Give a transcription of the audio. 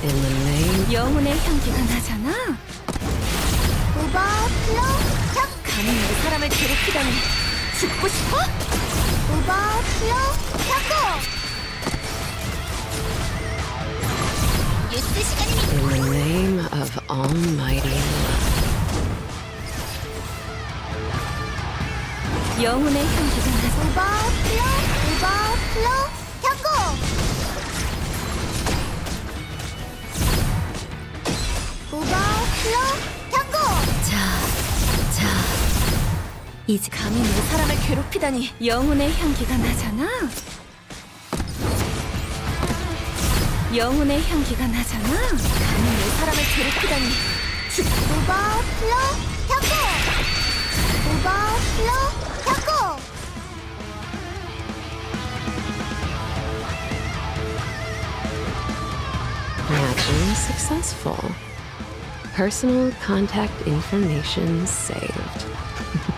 In the name 영혼의 향기가 나잖아. 오버플로 혁 감히 내 사람을 괴롭히다니 죽고 싶어? 오버플로 혁고 뉴스 시간입니다. in the name of almighty love. 영혼의 향기가 나잖아. 오버 이제 감히 내 사람을 괴롭히다니 영혼의 향기가 나잖아. 영혼의 향기가 나잖아. 감히 내 사람을 괴롭히다니 죽. 오버플로 혁고 오버플로 혁고 Matching successful. Personal contact information saved.